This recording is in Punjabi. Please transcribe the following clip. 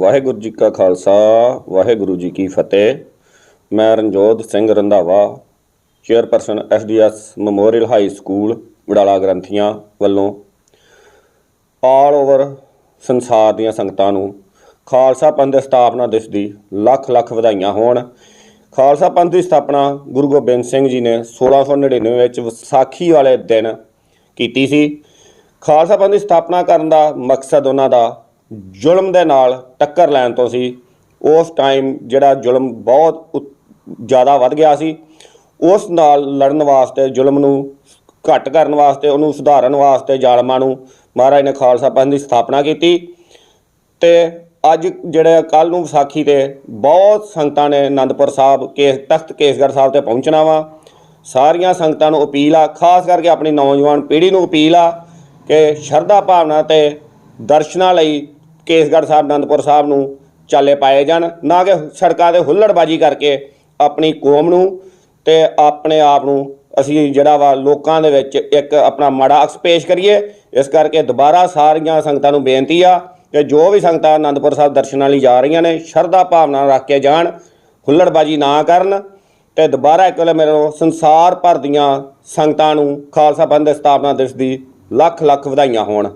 ਵਾਹਿਗੁਰੂ ਜੀ ਕਾ ਖਾਲਸਾ, ਵਾਹਿਗੁਰੂ ਜੀ ਕੀ ਫਤਿਹ। ਮੈਂ Ranjot Singh Randhawa, chairperson SDS memorial high school, Wadala Granthian ਵੱਲੋਂ। ਆਲ ਓਵਰ ਸੰਸਾਰ ਦੀਆਂ ਸੰਗਤਾਂ ਨੂੰ ਖਾਲਸਾ ਪੰਥ ਦੇ ਸਥਾਪਨਾ ਦਿਵਸ ਦੀ ਲੱਖ ਲੱਖ ਵਧਾਈਆਂ ਹੋਣ। ਖਾਲਸਾ ਪੰਥ ਦੀ ਸਥਾਪਨਾ ਗੁਰੂ ਗੋਬਿੰਦ ਸਿੰਘ ਜੀ ਨੇ 1699 ਵਿੱਚ ਵਿਸਾਖੀ ਵਾਲੇ ਦਿਨ ਕੀਤੀ ਸੀ। ਖਾਲਸਾ ਪੰਥ ਦੀ ਸਥਾਪਨਾ ਕਰਨ ਦਾ ਮਕਸਦ ਉਹਨਾਂ ਦਾ ਜ਼ੁਲਮ ਦੇ ਨਾਲ ਟੱਕਰ ਲੈਣ ਤੋਂ ਸੀ, ਉਸ ਟਾਈਮ ਜਿਹੜਾ ਜ਼ੁਲਮ ਬਹੁਤ ਉਤ- ਜ਼ਿਆਦਾ ਵੱਧ ਗਿਆ ਸੀ, ਉਸ ਨਾਲ ਲੜਨ ਵਾਸਤੇ, ਜ਼ੁਲਮ ਨੂੰ ਘੱਟ ਕਰਨ ਵਾਸਤੇ, ਉਹਨੂੰ ਸੁਧਾਰਨ ਵਾਸਤੇ ਜ਼ਾਲਮਾਂ ਨੂੰ ਮਹਾਰਾਜ ਨੇ ਖਾਲਸਾ ਪੰਥ ਦੀ ਸਥਾਪਨਾ ਕੀਤੀ ਤੇ ਅੱਜ ਜਿਹੜੇ ਕੱਲ ਨੂੰ ਵਿਸਾਖੀ ਤੇ ਬਹੁਤ ਸੰਗਤਾਂ ਨੇ ਆਨੰਦਪੁਰ ਸਾਹਿਬ, ਕੇਸ, ਤਖਤ ਕੇਸਗੜ੍ਹ ਸਾਹਿਬ ਤੇ ਪਹੁੰਚਣਾ ਵਾ। ਸਾਰੀਆਂ ਸੰਗਤਾਂ ਨੂੰ ਅਪੀਲ ਆ, ਖਾਸ ਕਰਕੇ ਆਪਣੀ ਨੌਜਵਾਨ ਪੀੜ੍ਹੀ ਨੂੰ ਅਪੀਲ ਆ ਕਿ ਸ਼ਰਧਾ ਭਾਵਨਾ ਤੇ ਦਰਸ਼ਨਾਂ ਲਈ ਕੇਸਗੜ੍ਹ ਸਾਹਿਬ, ਅਨੰਦਪੁਰ ਸਾਹਿਬ ਨੂੰ ਚਾਲੇ ਪਾਏ ਜਾਣ, ਨਾ ਕਿ ਸੜਕਾਂ ਤੇ ਹੁੱਲੜਬਾਜੀ ਕਰਕੇ ਆਪਣੀ ਕੌਮ ਨੂੰ ਤੇ ਆਪਣੇ ਆਪ ਨੂੰ ਅਸੀਂ ਜਿਹੜਾ ਵਾ ਲੋਕਾਂ ਦੇ ਵਿੱਚ ਇੱਕ ਆਪਣਾ ਮਾੜਾ ਅਕਸ ਪੇਸ਼ ਕਰੀਏ। ਇਸ ਕਰਕੇ ਦੁਬਾਰਾ ਸਾਰੀਆਂ ਸੰਗਤਾਂ ਨੂੰ ਬੇਨਤੀ ਆ ਕਿ ਜੋ ਵੀ ਸੰਗਤਾਂ ਆਨੰਦਪੁਰ ਸਾਹਿਬ ਦਰਸ਼ਨਾਂ ਲਈ ਜਾ ਰਹੀਆਂ ਨੇ, ਸ਼ਰਧਾ ਭਾਵਨਾ ਰੱਖ ਕੇ ਜਾਣ, ਹੁੱਲੜਬਾਜੀ ਨਾ ਕਰਨ ਤੇ ਦੁਬਾਰਾ ਇੱਕ ਵਾਰ ਮੇਰੇ ਵੱਲੋਂ ਸੰਸਾਰ ਭਰ ਦੀਆਂ ਸੰਗਤਾਂ ਨੂੰ ਖਾਲਸਾ ਪੰਥ ਦੇ ਸਥਾਪਨਾ ਦਿਵਸ ਦੀ ਲੱਖ ਲੱਖ ਵਧਾਈਆਂ ਹੋਣ।